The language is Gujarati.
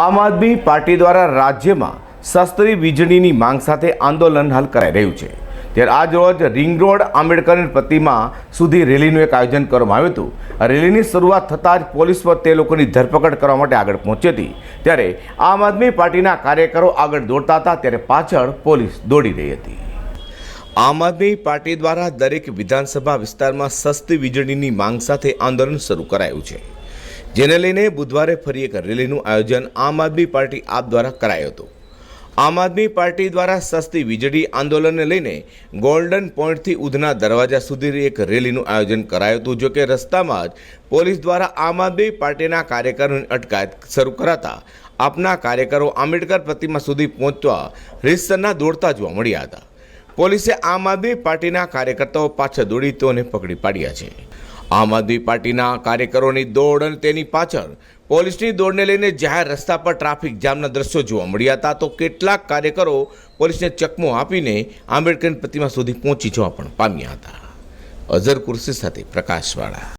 આમ આદમી પાર્ટી દ્વારા રાજ્યમાં સસ્તી વીજળીની માંગ સાથે આંદોલન હાલ કરાઈ રહ્યું છે. ત્યારે આજ રોજ રિંગ રોડ આંબેડકરની પ્રતિમા સુધી રેલીનું એક આયોજન કરવામાં આવ્યું હતું. રેલીની શરૂઆત થતાં જ પોલીસ પર તે લોકોની ધરપકડ કરવા માટે આગળ પહોંચી હતી. ત્યારે આમ આદમી પાર્ટીના કાર્યકરો આગળ દોડતા હતા, ત્યારે પાછળ પોલીસ દોડી રહી હતી. આમ આદમી પાર્ટી દ્વારા દરેક વિધાનસભા વિસ્તારમાં સસ્તી વીજળીની માંગ સાથે આંદોલન શરૂ કરાયું છે. જેને લઈને બુધવારે ફરી એક રેલીનું આયોજન આમ આદમી પાર્ટી આપ દ્વારા કરાયું હતું. આમ આદમી પાર્ટી દ્વારા સસ્તી વીજળી આંદોલનને લઈને ગોલ્ડન પોઈન્ટથી ઉધના દરવાજા સુધી એક રેલીનું આયોજન કરાયું હતું જોકે રસ્તામાં જ પોલીસ દ્વારા આમ આદમી પાર્ટીના કાર્યકરોની અટકાયત શરૂ કરાતા આપના કાર્યકરો આંબેડકર પ્રતિમા સુધી પહોંચવા રીતસરના દોડતા જોવા મળ્યા હતા. પોલીસે આમ આદમી પાર્ટીના કાર્યકર્તાઓ પાછળ દોડી તેઓને પકડી પાડ્યા છે. આમ આદમી પાર્ટીના કાર્યકરોની દોડ અને તેની પાછળ પોલીસની દોડને લઈને જાહેર રસ્તા પર ટ્રાફિક જામના દ્રશ્યો જોવા મળ્યા હતા. તો કેટલાક કાર્યકરો પોલીસને ચકમો આપીને આંબેડકરની પ્રતિમા સુધી પહોંચી જવા પણ પામ્યા હતા. અઝર કુર્સી સાથે પ્રકાશવાળા.